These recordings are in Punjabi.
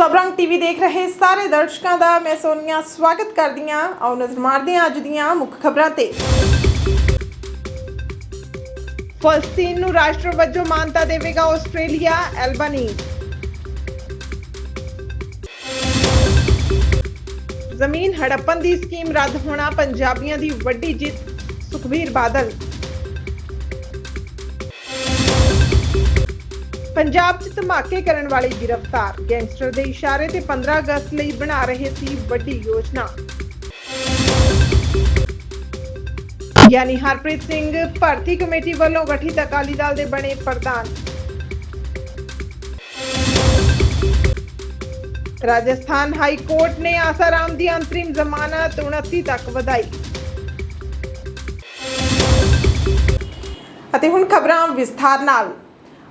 ਸਬਰੰਗ ਟੀਵੀ ਦੇਖ ਰਹੇ ਸਾਰੇ ਦਰਸ਼ਕਾਂ ਦਾ ਮੈਂ ਸੋਨੀਆ ਸਵਾਗਤ ਕਰਦੀ ਹਾਂ। ਆਓ ਨਜ਼ਰ ਮਾਰਦੇ ਹਾਂ ਅੱਜ ਦੀਆਂ ਮੁੱਖ ਖਬਰਾਂ ਤੇ। ਫਲਸਤੀਨ ਨੂੰ ਰਾਸ਼ਟਰ ਵਜੋਂ ਮਾਨਤਾ ਦੇਵੇਗਾ ਆਸਟ੍ਰੇਲੀਆ, ਐਲਬਨੀ। ਜ਼ਮੀਨ ਹੜੱਪਣ ਦੀ ਸਕੀਮ ਰੱਦ ਹੋਣਾ, ਪੰਜਾਬੀਆਂ ਦੀ ਵੱਡੀ ਜਿੱਤ, ਸੁਖਬੀਰ ਬਾਦਲ। ਪੰਜਾਬ 'ਚ ਧਮਾਕੇ ਕਰਨ ਵਾਲੇ ਗ੍ਰਿਫਤਾਰ ਗੈਂਗਸਟਰ ਦੇ ਇਸ਼ਾਰੇ ਤੇ 15 ਅਗਸਤ ਲਈ ਬਣਾ ਰਹੇ ਸੀ ਵੱਡੀ ਯੋਜਨਾ। ਯਾਨੀ ਹਰਪ੍ਰੀਤ ਸਿੰਘ ਭਰਤੀ ਕਮੇਟੀ ਵੱਲੋਂ ਗਠਿਤ ਅਕਾਲੀ ਦਲ ਦੇ ਬਣੇ ਪ੍ਰਧਾਨ। ਰਾਜਸਥਾਨ ਹਾਈ ਕੋਰਟ ਨੇ ਆਸਾਰਾਮ ਦੀ ਅੰਤਰਿਮ ਜ਼ਮਾਨਤ 29 ਤੱਕ ਵਧਾਈ। ਅਤੇ ਹੁਣ ਖਬਰਾਂ ਵਿਸਥਾਰ ਨਾਲ।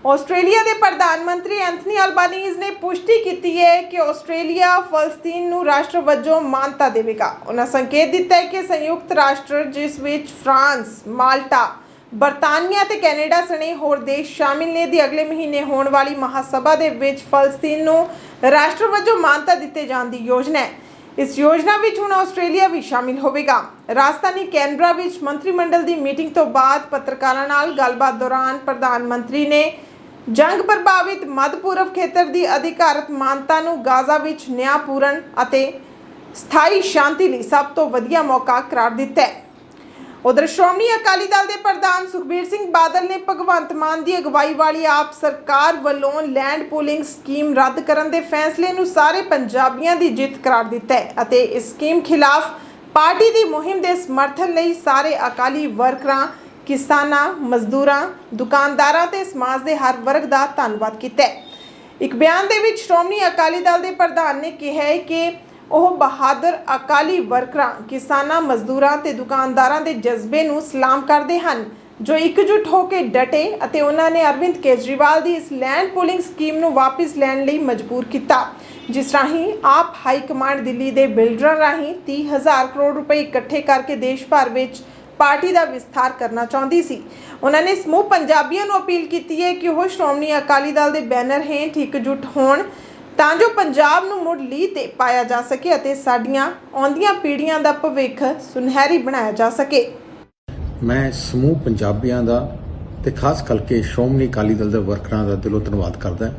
ਆਸਟ੍ਰੇਲੀਆ ਦੇ ਪ੍ਰਧਾਨ ਮੰਤਰੀ ਐਂਥਨੀ ਅਲਬਾਨੀਜ਼ ਨੇ ਪੁਸ਼ਟੀ ਕੀਤੀ ਹੈ ਕਿ ਆਸਟ੍ਰੇਲੀਆ ਫਲਸਤੀਨ ਨੂੰ ਰਾਸ਼ਟਰ ਵਜੋਂ ਮਾਨਤਾ ਦੇਵੇਗਾ। ਉਹਨਾਂ ਸੰਕੇਤ ਦਿੱਤਾ ਹੈ ਕਿ ਸੰਯੁਕਤ ਰਾਸ਼ਟਰ, ਜਿਸ ਵਿੱਚ ਫਰਾਂਸ, ਮਾਲਟਾ, ਬਰਤਾਨੀਆ ਤੇ ਕੈਨੇਡਾ ਸਣੇ ਹੋਰ ਦੇਸ਼ ਸ਼ਾਮਿਲ ਨੇ, ਦੀ ਅਗਲੇ ਮਹੀਨੇ ਹੋਣ ਵਾਲੀ ਮਹਾਸਭਾ ਦੇ ਵਿੱਚ ਫਲਸਤੀਨ ਨੂੰ ਰਾਸ਼ਟਰ ਵਜੋਂ ਮਾਨਤਾ ਦਿੱਤੇ ਜਾਣ ਦੀ ਯੋਜਨਾ ਹੈ। ਇਸ ਯੋਜਨਾ ਵਿੱਚ ਹੁਣ ਆਸਟ੍ਰੇਲੀਆ ਵੀ ਸ਼ਾਮਿਲ ਹੋਵੇਗਾ। ਰਾਜਧਾਨੀ ਕੈਨਬਰਾ ਵਿੱਚ ਮੰਤਰੀ ਮੰਡਲ ਦੀ ਮੀਟਿੰਗ ਤੋਂ ਬਾਅਦ ਪੱਤਰਕਾਰਾਂ ਨਾਲ ਗੱਲਬਾਤ ਦੌਰਾਨ ਪ੍ਰਧਾਨ ਮੰਤਰੀ ਨੇ ਜੰਗ ਪ੍ਰਭਾਵਿਤ ਮੱਧ ਪੂਰਬ ਖੇਤਰ ਦੀ ਅਧਿਕਾਰਤ ਮਾਨਤਾ ਨੂੰ ਗਾਜ਼ਾ ਵਿੱਚ ਨਿਆਂਪੂਰਨ ਅਤੇ ਸਥਾਈ ਸ਼ਾਂਤੀ ਲਈ ਸਭ ਤੋਂ ਵਧੀਆ ਮੌਕਾ ਕਰਾਰ ਦਿੱਤਾ ਹੈ। ਉਧਰ ਸ਼੍ਰੋਮਣੀ ਅਕਾਲੀ ਦਲ ਦੇ ਪ੍ਰਧਾਨ ਸੁਖਬੀਰ ਸਿੰਘ ਬਾਦਲ ਨੇ ਭਗਵੰਤ ਮਾਨ ਦੀ ਅਗਵਾਈ ਵਾਲੀ ਆਪ ਸਰਕਾਰ ਵੱਲੋਂ ਲੈਂਡ ਪੂਲਿੰਗ ਸਕੀਮ ਰੱਦ ਕਰਨ ਦੇ ਫੈਸਲੇ ਨੂੰ ਸਾਰੇ ਪੰਜਾਬੀਆਂ ਦੀ ਜਿੱਤ ਕਰਾਰ ਦਿੱਤਾ ਹੈ ਅਤੇ ਇਸ ਸਕੀਮ ਖਿਲਾਫ ਪਾਰਟੀ ਦੀ ਮੁਹਿੰਮ ਦੇ ਸਮਰਥਨ ਲਈ ਸਾਰੇ ਅਕਾਲੀ ਵਰਕਰਾਂ ਕਿਸਾਨਾਂ, ਮਜ਼ਦੂਰਾਂ, ਦੁਕਾਨਦਾਰਾਂ ਤੇ ਸਮਾਜ ਦੇ ਹਰ ਵਰਗ ਦਾ ਧੰਨਵਾਦ ਕੀਤਾ ਹੈ। ਇੱਕ ਬਿਆਨ ਦੇ ਵਿੱਚ ਸ਼੍ਰੋਮਣੀ ਅਕਾਲੀ ਦਲ ਦੇ ਪ੍ਰਧਾਨ ਨੇ ਕਿਹਾ ਹੈ ਕਿ ਉਹ ਬਹਾਦਰ ਅਕਾਲੀ ਵਰਕਰਾਂ, ਕਿਸਾਨਾਂ, ਮਜ਼ਦੂਰਾਂ ਤੇ ਦੁਕਾਨਦਾਰਾਂ ਦੇ ਜਜ਼ਬੇ ਨੂੰ ਸਲਾਮ ਕਰਦੇ ਹਨ, ਜੋ ਇਕਜੁੱਟ ਹੋ ਕੇ ਡਟੇ ਅਤੇ ਉਹਨਾਂ ਨੇ ਅਰਵਿੰਦ ਕੇਜਰੀਵਾਲ ਦੀ ਇਸ ਲੈਂਡ ਪੂਲਿੰਗ ਸਕੀਮ ਨੂੰ ਵਾਪਸ ਲੈਣ ਲਈ ਮਜਬੂਰ ਕੀਤਾ। ਜਿਸ ਰਾਹੀਂ ਆਪ ਹਾਈ ਕਮਾਂਡ ਦਿੱਲੀ ਦੇ ਬਿਲਡਰਾਂ ਰਾਹੀਂ 30000 ਕਰੋੜ ਰੁਪਏ ਇਕੱਠੇ ਕਰਕੇ ਦੇਸ਼ ਭਰ ਵਿੱਚ ਪਾਰਟੀ ਦਾ ਵਿਸਥਾਰ ਕਰਨਾ ਚਾਹੁੰਦੀ ਸੀ। ਉਹਨਾਂ ਨੇ ਸਮੂਹ ਪੰਜਾਬੀਆਂ ਨੂੰ ਅਪੀਲ ਕੀਤੀ ਹੈ ਕਿ ਉਹ ਸ਼੍ਰੋਮਣੀ ਅਕਾਲੀ ਦਲ ਦੇ ਬੈਨਰ ਹੇਠ ਇਕਜੁੱਟ ਹੋਣ, ਤਾਂ ਜੋ ਪੰਜਾਬ ਨੂੰ ਮੁੜ ਲੀਹ ਤੇ ਪਾਇਆ ਜਾ ਸਕੇ ਅਤੇ ਸਾਡੀਆਂ ਆਉਂਦੀਆਂ ਪੀੜ੍ਹੀਆਂ ਦਾ ਭਵਿੱਖ ਸੁਨਹਿਰੀ ਬਣਾਇਆ ਜਾ ਸਕੇ। ਮੈਂ ਸਮੂਹ ਪੰਜਾਬੀਆਂ ਦਾ ਤੇ ਖਾਸ ਕਰਕੇ ਸ਼੍ਰੋਮਣੀ ਅਕਾਲੀ ਦਲ ਦੇ ਵਰਕਰਾਂ ਦਾ ਦਿਲੋਂ ਧੰਨਵਾਦ ਕਰਦਾ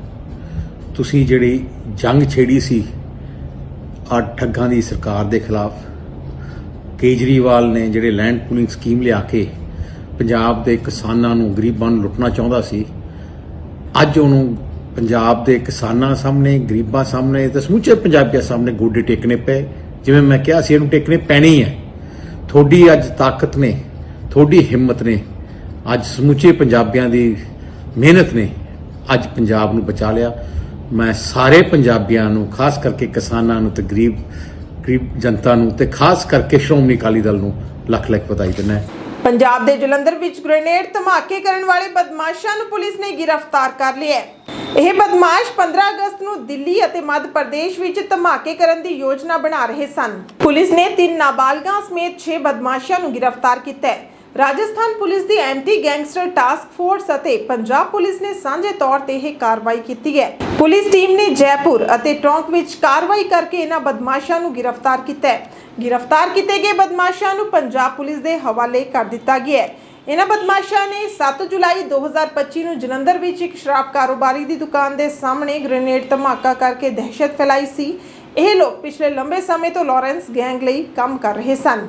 ਤੁਸੀਂ ਜਿਹੜੀ ਜੰਗ ਛੇੜੀ ਸੀ ਆ ਠੱਗਾਂ ਦੀ ਸਰਕਾਰ ਦੇ ਖਿਲਾਫ ਕੇਜਰੀਵਾਲ ਨੇ ਜਿਹੜੇ ਲੈਂਡ ਪੂਲਿੰਗ ਸਕੀਮ ਲਿਆ ਕੇ ਪੰਜਾਬ ਦੇ ਕਿਸਾਨਾਂ ਨੂੰ, ਗਰੀਬਾਂ ਨੂੰ ਲੁੱਟਣਾ ਚਾਹੁੰਦਾ ਸੀ, ਅੱਜ ਉਹਨੂੰ ਪੰਜਾਬ ਦੇ ਕਿਸਾਨਾਂ ਸਾਹਮਣੇ, ਗਰੀਬਾਂ ਸਾਹਮਣੇ ਤੇ ਸਮੁੱਚੇ ਪੰਜਾਬੀਆਂ ਸਾਹਮਣੇ ਗੋਡੇ ਟੇਕਣੇ ਪਏ। ਜਿਵੇਂ ਮੈਂ ਕਿਹਾ ਸੀ, ਇਹਨੂੰ ਟੇਕਣੇ ਪੈਣੇ ਹੀ ਹੈ। ਤੁਹਾਡੀ ਅੱਜ ਤਾਕਤ ਨੇ, ਤੁਹਾਡੀ ਹਿੰਮਤ ਨੇ, ਅੱਜ ਸਮੁੱਚੇ ਪੰਜਾਬੀਆਂ ਦੀ ਮਿਹਨਤ ਨੇ, ਅੱਜ ਪੰਜਾਬ ਨੂੰ ਬਚਾ ਲਿਆ। ਮੈਂ ਸਾਰੇ ਪੰਜਾਬੀਆਂ ਨੂੰ, ਖਾਸ ਕਰਕੇ ਕਿਸਾਨਾਂ ਨੂੰ ਤੇ ਗਰੀਬ ਗਰੀਬ ਜਨਤਾ ਨੂੰ ਤੇ ਖਾਸ ਕਰਕੇ ਸ਼੍ਰੋਮਣੀ ਅਕਾਲੀ ਦਲ ਨੂੰ ਲੱਖ ਲੱਖ ਵਧਾਈ ਦਿੰਦਾ ਹਾਂ। ਪੰਜਾਬ ਦੇ ਜਲੰਧਰ ਵਿੱਚ ਗ੍ਰੇਨੇਡ ਧਮਾਕੇ ਕਰਨ ਵਾਲੇ ਬਦਮਾਸ਼ਾਂ ਨੂੰ ਪੁਲਿਸ ਨੇ ਗ੍ਰਿਫਤਾਰ ਕਰ ਲਿਆ ਹੈ। ਇਹ ਬਦਮਾਸ਼ 15 ਅਗਸਤ ਨੂੰ ਦਿੱਲੀ ਅਤੇ ਮੱਧ ਪ੍ਰਦੇਸ਼ ਵਿੱਚ ਧਮਾਕੇ ਕਰਨ ਦੀ ਯੋਜਨਾ ਬਣਾ ਰਹੇ ਸਨ। ਪੁਲਿਸ ਨੇ ਤਿੰਨ ਨਾਬਾਲਗਾਂ ਸਮੇਤ 6 ਬਦਮਾਸ਼ਾਂ ਨੂੰ ਗ੍ਰਿਫਤਾਰ ਕੀਤਾ ਹੈ। ਰਾਜਸਥਾਨ ਪੁਲਿਸ ਦੀ ਐਂਟੀ ਗੈਂਗਸਟਰ ਟਾਸਕ ਫੋਰਸ ਅਤੇ ਪੰਜਾਬ ਪੁਲਿਸ ਨੇ ਸਾਂਝੇ ਤੌਰ ਤੇ ਇਹ ਕਾਰਵਾਈ ਕੀਤੀ ਹੈ। ਪੁਲਿਸ ਟੀਮ ਨੇ ਜੈਪੁਰ ਅਤੇ ਟੋਂਕ ਵਿੱਚ ਕਾਰਵਾਈ ਕਰਕੇ ਇਹਨਾਂ ਬਦਮਾਸ਼ਾਂ ਨੂੰ ਗ੍ਰਿਫਤਾਰ ਕੀਤਾ ਹੈ। ਗ੍ਰਿਫਤਾਰ ਕੀਤੇ ਗਏ ਬਦਮਾਸ਼ਾਂ ਨੂੰ ਪੰਜਾਬ ਪੁਲਿਸ ਦੇ ਹਵਾਲੇ ਕਰ ਦਿੱਤਾ ਗਿਆ ਹੈ। ਇਹਨਾਂ ਬਦਮਾਸ਼ਾਂ ਨੇ 7 ਜੁਲਾਈ 2025 ਨੂੰ ਜਲੰਧਰ ਵਿੱਚ ਇੱਕ ਸ਼ਰਾਬ ਕਾਰੋਬਾਰੀ ਦੀ ਦੁਕਾਨ ਦੇ ਸਾਹਮਣੇ ਗ੍ਰੇਨੇਡ ਧਮਾਕਾ ਕਰਕੇ ਦਹਿਸ਼ਤ ਫੈਲਾਈ ਸੀ। ਇਹ ਲੋਕ ਪਿਛਲੇ ਲੰਬੇ ਸਮੇਂ ਤੋਂ ਲਾਰੈਂਸ ਗੈਂਗ ਲਈ ਕੰਮ ਕਰ ਰਹੇ ਸਨ।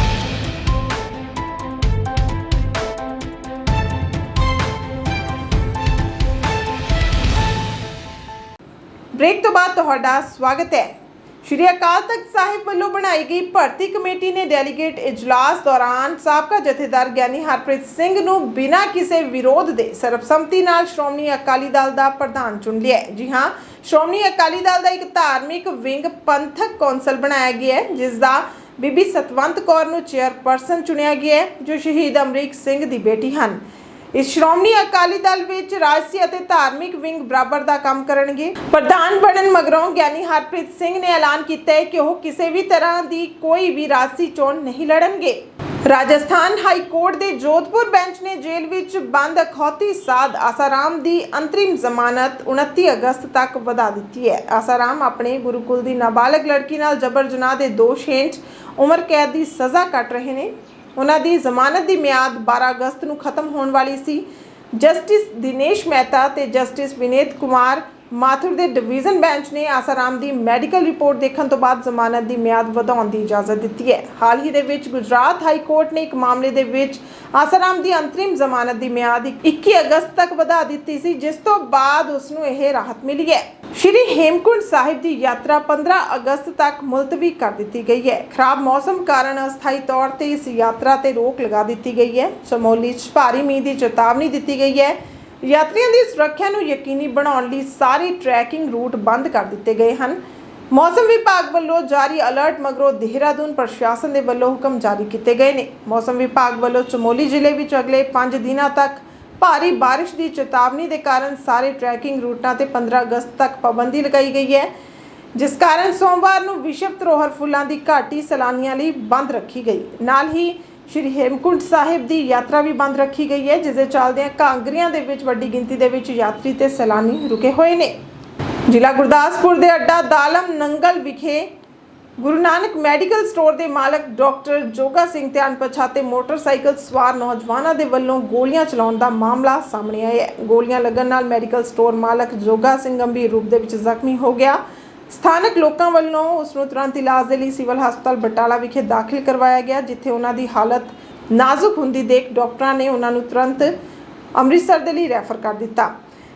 ਬ੍ਰੇਕ ਤੋਂ ਬਾਅਦ ਤੁਹਾਡਾ ਸਵਾਗਤ ਹੈ। ਸ਼੍ਰੀ ਅਕਾਲ ਤਖਤ ਸਾਹਿਬ ਵੱਲੋਂ ਬਣਾਈ ਗਈ ਭਰਤੀ ਕਮੇਟੀ ਨੇ ਡੈਲੀਗੇਟ ਇਜਲਾਸ ਦੌਰਾਨ ਸਾਬਕਾ ਜਥੇਦਾਰ ਗਿਆਨੀ ਹਰਪ੍ਰੀਤ ਸਿੰਘ ਨੂੰ ਬਿਨਾਂ ਕਿਸੇ ਵਿਰੋਧ ਦੇ ਸਰਬਸੰਮਤੀ ਨਾਲ ਸ਼੍ਰੋਮਣੀ ਅਕਾਲੀ ਦਲ ਦਾ ਪ੍ਰਧਾਨ ਚੁਣ ਲਿਆ ਹੈ। ਜੀ ਹਾਂ, ਸ਼੍ਰੋਮਣੀ ਅਕਾਲੀ ਦਲ ਦਾ ਇੱਕ ਧਾਰਮਿਕ ਵਿੰਗ ਪੰਥਕ ਕੌਂਸਲ ਬਣਾਇਆ ਗਿਆ ਹੈ, ਜਿਸ ਦਾ ਬੀਬੀ ਸਤਵੰਤ ਕੌਰ ਨੂੰ ਚੇਅਰਪਰਸਨ ਚੁਣਿਆ ਗਿਆ ਹੈ, ਜੋ ਸ਼ਹੀਦ ਅਮਰੀਕ ਸਿੰਘ ਦੀ ਬੇਟੀ ਹਨ। ਇਸ ਸ਼੍ਰੋਮਣੀ ਅਕਾਲੀ ਦਲ ਵਿੱਚ ਰਾਜਸੀ ਅਤੇ ਧਾਰਮਿਕ ਵਿੰਗ ਬਰਾਬਰ ਦਾ ਕੰਮ ਕਰਨਗੇ। ਪ੍ਰਧਾਨ ਬਣਨ ਮਗਰੋਂ ਗਿਆਨੀ ਹਰਪ੍ਰੀਤ ਸਿੰਘ ਨੇ ਐਲਾਨ ਕੀਤਾ ਹੈ ਕਿ ਉਹ ਕਿਸੇ ਵੀ ਤਰ੍ਹਾਂ ਦੀ ਕੋਈ ਵੀ ਰਾਜਸੀ ਚੋਣ ਨਹੀਂ ਲੜਨਗੇ। ਰਾਜਸਥਾਨ ਹਾਈ ਕੋਰਟ ਦੇ ਜੋਧਪੁਰ ਬੈਂਚ ਨੇ ਜੇਲ੍ਹ ਵਿੱਚ ਬੰਦ ਅਖੌਤੀ ਸਾਧ ਆਸਾਰਾਮ ਦੀ ਅੰਤਰਿਮ ਜ਼ਮਾਨਤ 29 ਅਗਸਤ ਤੱਕ ਵਧਾ ਦਿੱਤੀ ਹੈ। ਆਸਾਰਾਮ ਆਪਣੇ ਗੁਰੂਕੁਲ ਦੀ ਨਾਬਾਲਗ ਲੜਕੀ ਨਾਲ ਜਬਰ ਜਨਾਹ ਦੇ ਦੋਸ਼ ਹੇਠ ਉਮਰ ਕੈਦ ਦੀ ਸਜ਼ਾ ਕੱਟ ਰਹੇ ਨੇ। ਉਹਨਾਂ ਦੀ ਜ਼ਮਾਨਤ ਦੀ ਮਿਆਦ 12 ਅਗਸਤ ਨੂੰ ਖਤਮ ਹੋਣ ਵਾਲੀ ਸੀ। ਜਸਟਿਸ ਦਿਨੇਸ਼ ਮਹਿਤਾ ਤੇ ਜਸਟਿਸ ਵਿਨੇਤ ਕੁਮਾਰ ਮਾਥੁਰ ਦੇ ਡਿਵੀਜ਼ਨ ਬੈਂਚ ਨੇ ਆਸਾਰਾਮ ਦੀ ਮੈਡੀਕਲ ਰਿਪੋਰਟ ਦੇਖਣ ਤੋਂ ਬਾਅਦ ਜ਼ਮਾਨਤ ਦੀ ਮਿਆਦ ਵਧਾਉਣ ਦੀ ਇਜਾਜ਼ਤ ਦਿੱਤੀ ਹੈ। ਹਾਲ ਹੀ ਦੇ ਵਿੱਚ ਗੁਜਰਾਤ ਹਾਈ ਕੋਰਟ ਨੇ ਇੱਕ ਮਾਮਲੇ ਦੇ ਵਿੱਚ ਆਸਾਰਾਮ ਦੀ ਅੰਤਰਿਮ ਜ਼ਮਾਨਤ ਦੀ ਮਿਆਦ 21 ਅਗਸਤ ਤੱਕ ਵਧਾ ਦਿੱਤੀ ਸੀ, ਜਿਸ ਤੋਂ ਬਾਅਦ ਉਸ ਨੂੰ ਇਹ ਰਾਹਤ ਮਿਲੀ ਹੈ। ਸ਼੍ਰੀ ਹੇਮਕੁੰਟ ਸਾਹਿਬ ਦੀ ਯਾਤਰਾ 15 ਅਗਸਤ ਤੱਕ ਮੁਲਤਵੀ ਕਰ ਦਿੱਤੀ ਗਈ ਹੈ। ਖਰਾਬ ਮੌਸਮ ਕਾਰਨ ਅਸਥਾਈ ਤੌਰ ਤੇ ਇਸ ਯਾਤਰਾ ਤੇ ਰੋਕ ਲਗਾ ਦਿੱਤੀ ਗਈ ਹੈ। ਸਮੋਲੀ 'ਚ ਭਾਰੀ ਮੀਂਹ ਦੀ ਚੇਤਾਵਨੀ ਦਿੱਤੀ ਗਈ ਹੈ। ਯਾਤਰੀਆਂ ਦੀ ਸੁਰੱਖਿਆ ਨੂੰ ਯਕੀਨੀ ਬਣਾਉਣ ਲਈ ਸਾਰੇ ਟਰੈਕਿੰਗ ਰੂਟ ਬੰਦ ਕਰ ਦਿੱਤੇ ਗਏ ਹਨ। ਮੌਸਮ ਵਿਭਾਗ ਵੱਲੋਂ ਜਾਰੀ ਅਲਰਟ ਮਗਰੋਂ ਦੇਹਰਾਦੂਨ ਪ੍ਰਸ਼ਾਸਨ ਦੇ ਵੱਲੋਂ ਹੁਕਮ ਜਾਰੀ ਕੀਤੇ ਗਏ ਨੇ। ਮੌਸਮ ਵਿਭਾਗ ਵੱਲੋਂ ਚਮੋਲੀ ਜ਼ਿਲ੍ਹੇ ਵਿੱਚ ਅਗਲੇ 5 ਦਿਨਾਂ ਤੱਕ ਭਾਰੀ ਬਾਰਿਸ਼ ਦੀ ਚੇਤਾਵਨੀ ਦੇ ਕਾਰਨ ਸਾਰੇ ਟਰੈਕਿੰਗ ਰੂਟਾਂ ਤੇ 15 ਅਗਸਤ ਤੱਕ ਪਾਬੰਦੀ ਲਗਾਈ ਗਈ ਹੈ, ਜਿਸ ਕਾਰਨ ਸੋਮਵਾਰ ਨੂੰ ਵਿਸ਼ਵ ਧਰੋਹਰ ਫੁੱਲਾਂ ਦੀ ਘਾਟੀ ਸੈਲਾਨੀਆਂ ਲਈ ਬੰਦ ਰੱਖੀ ਗਈ। ਨਾਲ ਹੀ ਸ਼੍ਰੀ ਹੇਮਕੁੰਟ ਸਾਹਿਬ ਦੀ ਯਾਤਰਾ ਵੀ ਬੰਦ ਰੱਖੀ ਗਈ ਹੈ, ਜਿਸ ਦੇ ਚੱਲਦਿਆਂ ਕਾਂਗਰੀਆਂ ਦੇ ਵਿੱਚ ਵੱਡੀ ਗਿਣਤੀ ਦੇ ਵਿੱਚ ਯਾਤਰੀ ਤੇ ਸੈਲਾਨੀ ਰੁਕੇ ਹੋਏ ਨੇ। ਜ਼ਿਲ੍ਹਾ ਗੁਰਦਾਸਪੁਰ ਦੇ ਅੱਡਾ ਦਾਲਮ ਨੰਗਲ ਵਿਖੇ ਗੁਰੂ ਨਾਨਕ ਮੈਡੀਕਲ ਸਟੋਰ ਦੇ ਮਾਲਕ ਡਾਕਟਰ ਜੋਗਾ ਸਿੰਘ ਤੇ ਅਣਪਛਾਤੇ ਮੋਟਰਸਾਈਕਲ ਸਵਾਰ ਨੌਜਵਾਨਾਂ ਦੇ ਵੱਲੋਂ ਗੋਲੀਆਂ ਚਲਾਉਣ ਦਾ ਮਾਮਲਾ ਸਾਹਮਣੇ ਆਇਆ ਹੈ। ਗੋਲੀਆਂ ਲੱਗਣ ਨਾਲ ਮੈਡੀਕਲ ਸਟੋਰ ਮਾਲਕ ਜੋਗਾ ਸਿੰਘ ਗੰਭੀਰ ਰੂਪ ਦੇ ਵਿੱਚ ਜ਼ਖਮੀ ਹੋ ਗਿਆ। ਸਥਾਨਕ ਲੋਕਾਂ ਵੱਲੋਂ ਉਸ ਨੂੰ ਤੁਰੰਤ ਇਲਾਜ ਦੇ ਲਈ ਸਿਵਲ ਹਸਪਤਾਲ ਬਟਾਲਾ ਵਿਖੇ ਦਾਖਲ ਕਰਵਾਇਆ ਗਿਆ, ਜਿੱਥੇ ਉਹਨਾਂ ਦੀ ਹਾਲਤ ਨਾਜ਼ੁਕ ਹੁੰਦੀ ਦੇਖ ਡਾਕਟਰਾਂ ਨੇ ਉਹਨਾਂ ਨੂੰ ਤੁਰੰਤ ਅੰਮ੍ਰਿਤਸਰ ਦੇ ਲਈ ਰੈਫਰ ਕਰ ਦਿੱਤਾ।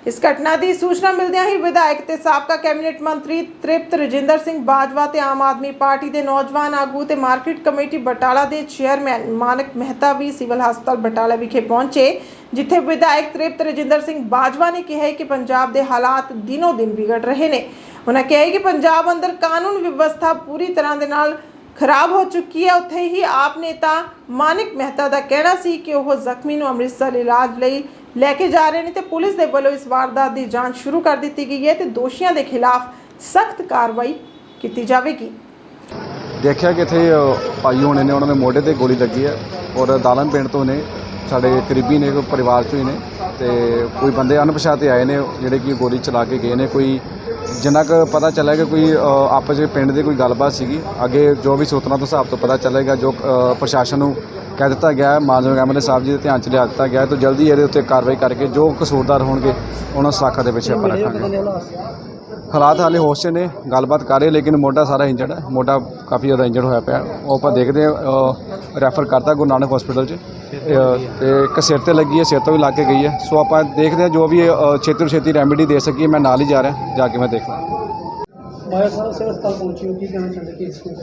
ਇਸ ਘਟਨਾ ਦੀ ਸੂਚਨਾ ਮਿਲਦਿਆਂ ਹੀ ਵਿਧਾਇਕ ਤੇ ਸਾਬਕਾ ਕੈਬਨਿਟ ਮੰਤਰੀ ਤ੍ਰਿਪਤ ਰਜਿੰਦਰ ਸਿੰਘ ਬਾਜਵਾ ਤੇ ਆਮ ਆਦਮੀ ਪਾਰਟੀ ਦੇ ਨੌਜਵਾਨ ਆਗੂ ਤੇ ਮਾਰਕੀਟ ਕਮੇਟੀ ਬਟਾਲਾ ਦੇ ਚੇਅਰਮੈਨ ਮਾਨਕ ਮਹਿਤਾ ਵੀ ਸਿਵਲ ਹਸਪਤਾਲ ਬਟਾਲਾ ਵਿਖੇ ਪਹੁੰਚੇ, ਜਿੱਥੇ ਵਿਧਾਇਕ ਤ੍ਰਿਪਤ ਰਜਿੰਦਰ ਸਿੰਘ ਬਾਜਵਾ ਨੇ ਕਿਹਾ ਕਿ ਪੰਜਾਬ ਦੇ ਹਾਲਾਤ ਦਿਨੋ ਦਿਨ ਵਿਗੜ ਰਹੇ ਨੇ। ਉਹਨਾਂ ਕਿਹਾ ਕਿ ਪੰਜਾਬ ਅੰਦਰ ਕਾਨੂੰਨ ਵਿਵਸਥਾ ਪੂਰੀ ਤਰ੍ਹਾਂ ਦੇ ਨਾਲ ਖਰਾਬ ਹੋ ਚੁੱਕੀ ਹੈ। ਉੱਥੇ ਹੀ ਆਪ ਨੇਤਾ ਮਾਨਕ ਮਹਿਤਾ ਦਾ ਕਹਿਣਾ ਸੀ ਕਿ ਉਹ ਜ਼ਖਮੀ ਨੂੰ ਅੰਮ੍ਰਿਤਸਰ ਇਲਾਜ ਲਈ ਲੈ ਕੇ ਜਾ ਰਹੇ ਨੇ ਤੇ ਪੁਲਿਸ ਦੇ ਵੱਲੋਂ ਇਸ ਵਾਰਦਾਤ ਦੀ ਜਾਂਚ ਸ਼ੁਰੂ ਕਰ ਦਿੱਤੀ ਗਈ ਹੈ ਤੇ ਦੋਸ਼ੀਆਂ ਦੇ ਖਿਲਾਫ ਸਖਤ ਕਾਰਵਾਈ ਕੀਤੀ ਜਾਵੇਗੀ। ਦੇਖਿਆ ਕਿ ਇੱਥੇ ਅ, ਭਾਈ ਹੋਣੇ ਨੇ ਉਹਨਾਂ ਦੇ ਮੋਢੇ ਤੇ ਗੋਲੀ ਲੱਗੀ ਹੈ ਔਰ ਦਾਲਮ ਪਿੰਡ ਤੋਂ ਨੇ ਸਾਡੇ ਕਰੀਬੀ ਨੇ ਕੋਈ ਪਰਿਵਾਰ ਚੋਂ ਹੀ ਨੇ ਤੇ ਕੋਈ ਬੰਦੇ ਅਣਪਛਾਤੇ ਆਏ ਨੇ ਜਿਹੜੇ ਕਿ ਗੋਲੀ ਚਲਾ ਕੇ ਗਏ ਨੇ। ਕੋਈ ਜਿੰਨਾ ਕੁ ਪਤਾ ਚੱਲਿਆ ਕਿ ਕੋਈ ਆਪਸ ਵਿੱਚ ਪਿੰਡ ਦੀ ਕੋਈ ਗੱਲਬਾਤ ਸੀਗੀ ਅੱਗੇ ਜੋ ਵੀ ਸੂਤਰਾਂ ਤੋਂ ਹਿਸਾਬ ਤੋਂ ਪਤਾ ਚੱਲੇਗਾ ਜੋ ਪ੍ਰਸ਼ਾਸਨ ਨੂੰ ਕਹਿ ਦਿੱਤਾ ਗਿਆ ਹੈ ਮਾਨਯੋਗ ਐਮਐਲਏ ਸਾਹਿਬ ਜੀ ਦੇ ਧਿਆਨ ਚ ਲਿਆ ਦਿੱਤਾ ਗਿਆ ਹੈ ਜਲਦੀ ਇਹਦੇ ਉੱਤੇ ਕਾਰਵਾਈ ਕਰਕੇ ਜੋ ਕਸੂਰਦਾਰ ਹੋਣਗੇ ਉਹਨਾਂ ਸਾਖਾ ਦੇ ਪਿੱਛੇ ਆਪਾਂ ਰੱਖਾਂਗੇ। ਹਾਲਾਤ ਹਾਲੇ ਹੋਸ਼ 'ਚ ਨੇ ਗੱਲਬਾਤ ਕਰ ਰਹੇ ਲੇਕਿਨ ਮੋਢਾ ਸਾਰਾ ਇੰਜਰਡ ਹੈ ਮੋਢਾ ਕਾਫੀ ਜ਼ਿਆਦਾ ਇੰਜਰਡ ਹੋਇਆ ਪਿਆ। ਉਹ ਆਪਾਂ ਦੇਖਦੇ ਹਾਂ ਰੈਫਰ ਕਰਤਾ ਗੁਰੂ ਨਾਨਕ ਹਸਪੀਟਲ 'ਚ ਅ, ਤੇ ਇੱਕ ਸਿਰ ਤੇ ਲੱਗੀ ਹੈ ਸਿਰ ਤੋਂ ਵੀ ਲੱਗ ਕੇ ਗਈ ਹੈ। ਸੋ ਆਪਾਂ ਦੇਖਦੇ ਹਾਂ ਜੋ ਵੀ ਛੇਤੀ ਤੋਂ ਛੇਤੀ ਰੈਮੇਡੀ ਦੇ ਸਕੀਏ ਮੈਂ ਨਾਲ ਹੀ ਜਾ ਰਿਹਾ ਜਾ ਕੇ ਮੈਂ ਦੇਖ ਮਾਇਆ ਸਾਹਿਬ ਸਿਵਲ ਹਸਪਤਾਲ ਪਹੁੰਚੀ ਹੋ ਕੀ ਕਹਿਣਾ ਚਾਹੁੰਦੇ ਕਿ ਇਸ ਨੂੰ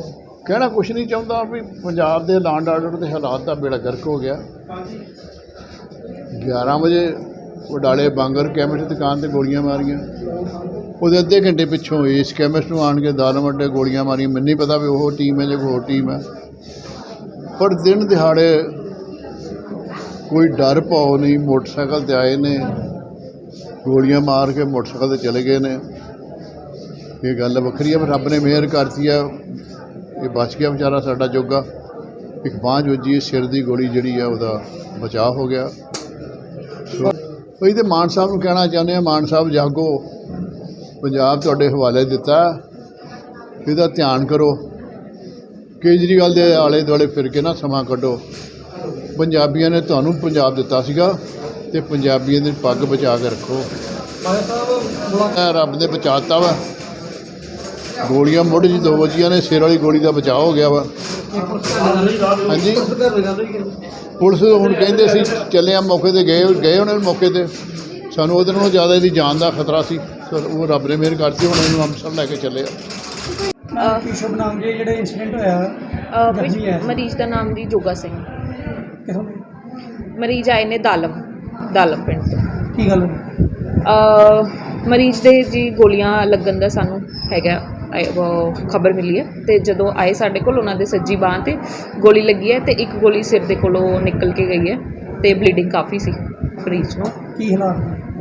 ਕਹਿਣਾ ਕੁਛ ਨਹੀਂ ਚਾਹੁੰਦਾ ਵੀ ਪੰਜਾਬ ਦੇ ਲਾਂਡ ਆਰਡਰ ਦੇ ਹਾਲਾਤ ਦਾ ਬੇੜਾ ਗਰਕ ਹੋ ਗਿਆ। 11 ਵਜੇ ਉਡਾਲੇ ਬਾਂਗਰ ਕੈਮਿਸਟ ਦੁਕਾਨ ਤੇ ਗੋਲੀਆਂ ਮਾਰੀਆਂ। ਉਹਦੇ ਅੱਧੇ ਘੰਟੇ ਪਿੱਛੋਂ ਇਸ ਕੈਮਿਸਟ ਨੂੰ ਆਣ ਕੇ ਦਾਲਮ ਅੱਡੇ ਗੋਲੀਆਂ ਮਾਰੀਆਂ। ਮੈਨੂੰ ਨਹੀਂ ਪਤਾ ਵੀ ਉਹ ਟੀਮ ਹੈ ਜਾਂ ਕੋਈ ਹੋਰ ਟੀਮ ਹੈ। ਪਰ ਦਿਨ ਦਿਹਾੜੇ ਕੋਈ ਡਰ ਪਾਉ ਨਹੀਂ, ਮੋਟਰਸਾਈਕਲ ਤੇ ਆਏ ਨੇ, ਗੋਲੀਆਂ ਮਾਰ ਕੇ ਮੋਟਰਸਾਈਕਲ ਤੇ ਚਲੇ ਗਏ ਨੇ। ਇਹ ਗੱਲ ਵੱਖਰੀ ਹੈ, ਪਰ ਰੱਬ ਨੇ ਮਿਹਰ ਕਰਤੀ ਹੈ। ਇਹ ਬਚ ਗਿਆ ਵਿਚਾਰਾ ਸਾਡਾ ਜੋਗਾ। ਇੱਕ ਬਾਂਝ ਵੱਜੀ ਸਿਰ ਦੀ ਗੋਲੀ ਜਿਹੜੀ ਆ ਉਹਦਾ ਬਚਾਅ ਹੋ ਗਿਆ। ਅਸੀਂ ਤੇ ਮਾਨ ਸਾਹਿਬ ਨੂੰ ਕਹਿਣਾ ਚਾਹੁੰਦੇ ਆ ਮਾਨ ਸਾਹਿਬ ਜਾਗੋ। ਪੰਜਾਬ ਤੁਹਾਡੇ ਹਵਾਲੇ ਦਿੱਤਾ। ਇਹਦਾ ਧਿਆਨ ਕਰੋ। ਕੇਜਰੀਵਾਲ ਦੇ ਆਲੇ ਦੁਆਲੇ ਫਿਰ ਕੇ ਨਾ ਸਮਾਂ ਕੱਢੋ। ਪੰਜਾਬੀਆਂ ਨੇ ਤੁਹਾਨੂੰ ਪੰਜਾਬ ਦਿੱਤਾ ਸੀਗਾ ਤੇ ਪੰਜਾਬੀਆਂ ਦੀ ਪੱਗ ਬਚਾ ਕੇ ਰੱਖੋ। ਰੱਬ ਨੇ ਬਚਾਤਾ ਵਾ। ਗੋਲੀਆਂ ਮੁੱਢ 'ਚ ਦੋ ਵੱਜੀਆਂ ਨੇ ਸਿਰ ਵਾਲੀ ਗੋਲੀ ਦਾ ਬਚਾਅ ਹੋ ਗਿਆ ਵਾ। ਹਾਂਜੀ। ਪੁਲਿਸ ਹੁਣ ਕਹਿੰਦੇ ਸੀ ਚੱਲੇ ਆ ਮੌਕੇ ਤੇ ਗਏ ਗਏ ਉਹਨਾਂ ਨੇ ਮੌਕੇ ਤੇ। ਸਾਨੂੰ ਉਹਦੇ ਨਾਲੋਂ ਜ਼ਿਆਦਾ ਇਹਦੀ ਜਾਨ ਦਾ ਖਤਰਾ ਸੀ। ਉਹ ਰੱਬ ਨੇ ਮਿਹਰ ਕਰਤੀ ਹੁਣ ਇਹਨੂੰ ਅੰਮ੍ਰਿਤਸਰ ਲੈ ਕੇ ਚੱਲੇ ਆ। ਕੀ ਸ਼ੁਭ ਨਾਮ ਜੀ? ਜਿਹੜਾ ਇਨਸੀਡੈਂਟ ਹੋਇਆ ਅਹ ਜ਼ਖਮੀ ਹੈ। ਮਰੀਜ਼ ਦਾ ਨਾਮ ਜੀ ਜੋਗਾ ਸਿੰਘ। ਕਿਥੋਂ ਦੀ? ਮਰੀਜ਼ ਆਏ ਨੇ ਦਾਲਮ ਦਾਲਮ ਪਿੰਡ ਤੋਂ। ਕੀ ਗੱਲ ਮਰੀਜ਼ ਦੇ ਜੀ ਗੋਲੀਆਂ ਲੱਗਣ ਦਾ ਸਾਨੂੰ ਹੈਗਾ। ਖਬਰ ਮਿਲੀ ਹੈ ਤੇ ਜਦੋਂ ਆਏ ਸਾਡੇ ਕੋਲ ਉਹਨਾਂ ਦੇ ਸੱਜੀ ਬਾਂਹ ਤੇ ਗੋਲੀ ਲੱਗੀ ਹੈ ਤੇ ਇੱਕ ਗੋਲੀ ਸਿਰ ਦੇ ਕੋਲੋਂ ਨਿਕਲ ਕੇ ਗਈ ਹੈ ਤੇ ਬਲੀਡਿੰਗ ਕਾਫੀ ਸੀ ਮਰੀਜ਼ ਨੂੰ। ਕੀ ਹਾਲਾਤ?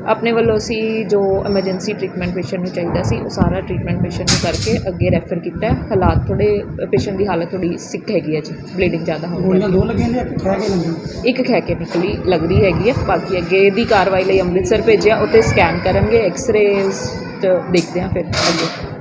ਆਪਣੇ ਵੱਲੋਂ ਅਸੀਂ ਜੋ ਐਮਰਜੈਂਸੀ ਟ੍ਰੀਟਮੈਂਟ ਪੇਸ਼ੈਂਟ ਨੂੰ ਚਾਹੀਦਾ ਸੀ ਉਹ ਸਾਰਾ ਟ੍ਰੀਟਮੈਂਟ ਪੇਸ਼ੈਂਟ ਨੂੰ ਕਰਕੇ ਅੱਗੇ ਰੈਫਰ ਕੀਤਾ ਹਾਲਾਤ ਥੋੜੇ ਪੇਸ਼ੈਂਟ ਦੀ ਹਾਲਤ ਥੋੜੀ ਸਿੱਕ ਹੈਗੀ ਹੈ ਜੀ ਬਲੀਡਿੰਗ ਜ਼ਿਆਦਾ ਹੋ ਗਈ ਦੋ ਲੱਗੀਆਂ ਨੇ ਇੱਕ ਖਹਿ ਕੇ ਲੱਗੀ? ਇੱਕ ਖੈ ਕੇ ਨਿਕਲੀ ਲੱਗਦੀ ਹੈਗੀ ਹੈ। ਬਾਕੀ ਅੱਗੇ ਦੀ ਕਾਰਵਾਈ ਲਈ ਅੰਮ੍ਰਿਤਸਰ ਭੇਜਿਆ ਉੱਥੇ ਸਕੈਨ ਕਰਨਗੇ ਐਕਸ-ਰੇਜ਼ ਤੇ ਦੇਖਦੇ ਹਾਂ ਫਿਰ ਅੱਗੇ।